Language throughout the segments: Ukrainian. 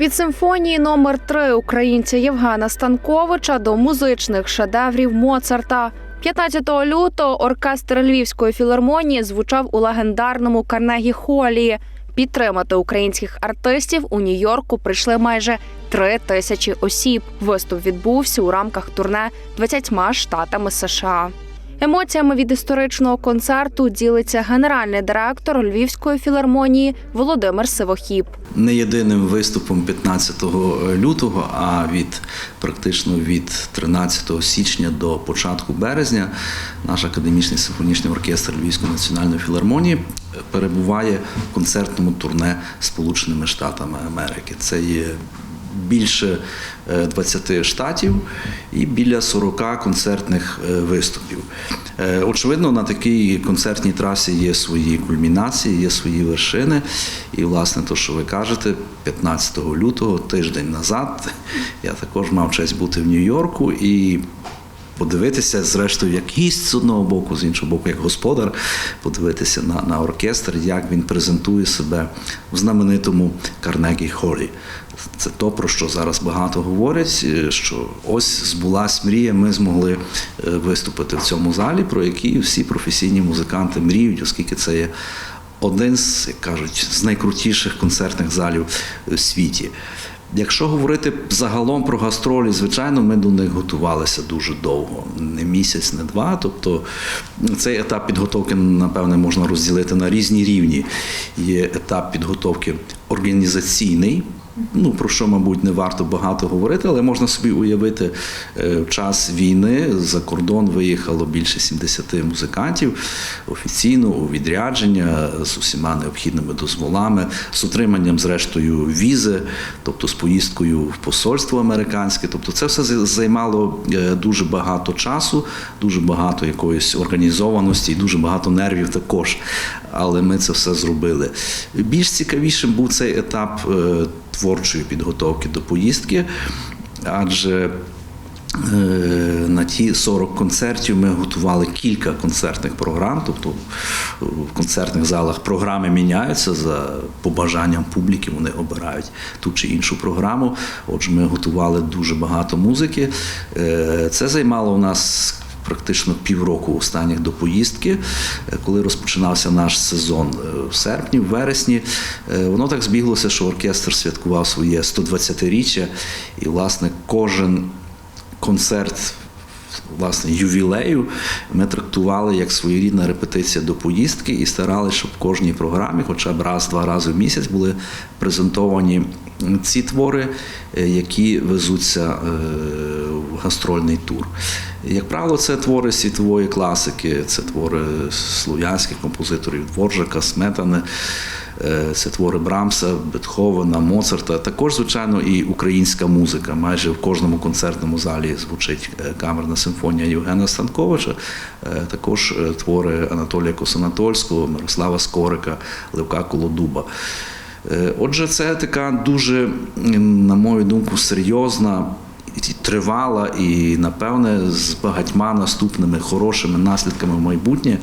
Від симфонії номер 3 українця Євгена Станковича до музичних шедеврів Моцарта. 15 лютого оркестр Львівської філармонії звучав у легендарному Карнегі Холі. Підтримати українських артистів у Нью-Йорку прийшли майже три тисячі осіб. Виступ відбувся у рамках турне 20 штатами США. Емоціями від історичного концерту ділиться генеральний директор Львівської філармонії Володимир Сивохіб. не єдиним виступом 15 лютого, а від практично від 13 січня до початку березня наш академічний симфонічний оркестр Львівської національної філармонії перебуває в концертному турне Сполученими Штатами Америки. Це є більше е, 20 штатів і біля 40 концертних е, виступів. Е, Очевидно, на такій концертній трасі є свої кульмінації, є свої вершини. І, власне, то, що ви кажете, 15 лютого, тиждень назад, я також мав честь бути в Нью-Йорку і подивитися, зрештою, як гість з одного боку, з іншого боку, як господар, подивитися на, на оркестр, як він презентує себе в знаменитому Карнегі Холі. Це то, про що зараз багато говорять, е, що ось збулась мрія, ми змогли е, виступити в цьому залі, про який всі професійні музиканти мріють, оскільки це є один з, як кажуть, з найкрутіших концертних залів у світі. Якщо говорити загалом про гастролі, звичайно, ми до них готувалися дуже довго, не місяць, не два. Тобто цей етап підготовки, напевне, можна розділити на різні рівні. Є етап підготовки організаційний. Ну, про що, мабуть, не варто багато говорити, але можна собі уявити, е, в час війни за кордон виїхало більше 70 музикантів офіційно у відрядження з усіма необхідними дозволами, з отриманням, зрештою, візи, тобто з поїздкою в посольство американське. Тобто, це все займало е, дуже багато часу, дуже багато якоїсь організованості і дуже багато нервів також. Але ми це все зробили. Більш цікавішим був цей етап е, творчої підготовки до поїздки, адже е, на ті 40 концертів ми готували кілька концертних програм, тобто в концертних залах програми міняються за побажанням публіки, вони обирають ту чи іншу програму. Отже, ми готували дуже багато музики. Е, Це займало у нас практично півроку останніх до поїздки, е, коли розпочинався наш сезон е, в серпні, в вересні. Е, Воно так збіглося, що оркестр святкував своє 120-річчя, і, власне, кожен концерт. Власне, ювілею ми трактували як своєрідна репетиція до поїздки і старалися, щоб в кожній програмі, хоча б раз-два рази в місяць, були презентовані ці твори, які везуться в гастрольний тур. Як правило, це твори світової класики, це твори слов'янських композиторів Дворжака, Сметани. Е, Це твори Брамса, Бетховена, Моцарта. Також, звичайно, і українська музика. Майже в кожному концертному залі звучить е, камерна симфонія Євгена Станковича. Е, Також твори Анатолія Косанатольського, Мирослава Скорика, Левка Колодуба. Отже, це така дуже, на мою думку, серйозна. Тривала і, напевне, з багатьма наступними хорошими наслідками в майбутнє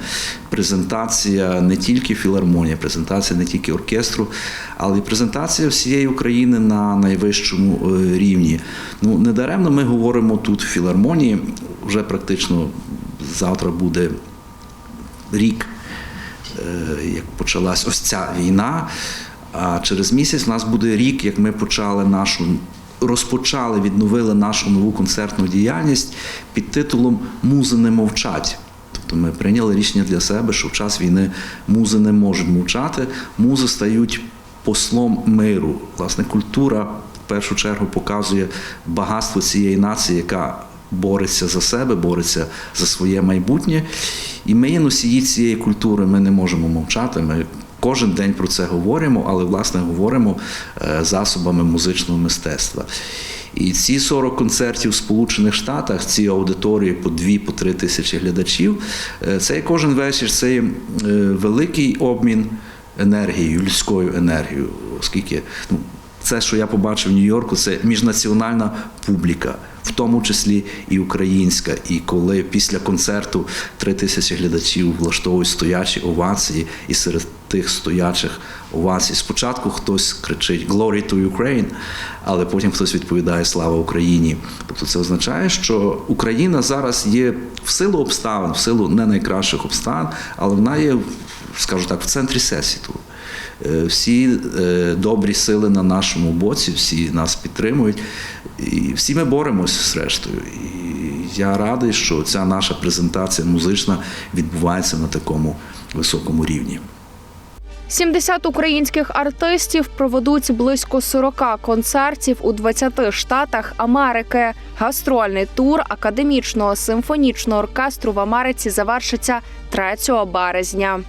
презентація не тільки філармонії, презентація не тільки оркестру, але й презентація всієї України на найвищому е, рівні. Ну, недаремно ми говоримо тут в філармонії. Вже практично завтра буде рік е, як почалась ось ця війна. А через місяць в нас буде рік, як ми почали нашу. Розпочали, відновили нашу нову концертну діяльність під титулом Музи не мовчать. Тобто ми прийняли рішення для себе, що в час війни музи не можуть мовчати, музи стають послом миру. Власне, культура в першу чергу показує багатство цієї нації, яка бореться за себе, бореться за своє майбутнє. І ми є носії цієї культури, ми не можемо мовчати. Ми кожен день про це говоримо, але власне говоримо е, засобами музичного мистецтва. І ці 40 концертів в Сполучених Штатах, ці аудиторії по 2-3 тисячі глядачів, е, це кожен вечір, це е, великий обмін енергією, людською енергією, оскільки ну, це, що я побачив в Нью-Йорку, це міжнаціональна публіка, в тому числі і українська. І коли після концерту три тисячі глядачів влаштовують стоячі овації, і серед тих стоячих овацій. Спочатку хтось кричить «Glory to Ukraine», але потім хтось відповідає Слава Україні. Тобто це означає, що Україна зараз є в силу обставин, в силу не найкращих обставин, але вона є, скажу так, в центрі всесвіту. Е, Всі е, добрі сили на нашому боці, всі нас підтримують, і всі ми боремось зрештою. І я радий, що ця наша презентація музична відбувається на такому високому рівні. 70 українських артистів проведуть близько 40 концертів у 20 штатах Америки. Гастрольний тур академічного симфонічного оркестру в Америці завершиться 3 березня.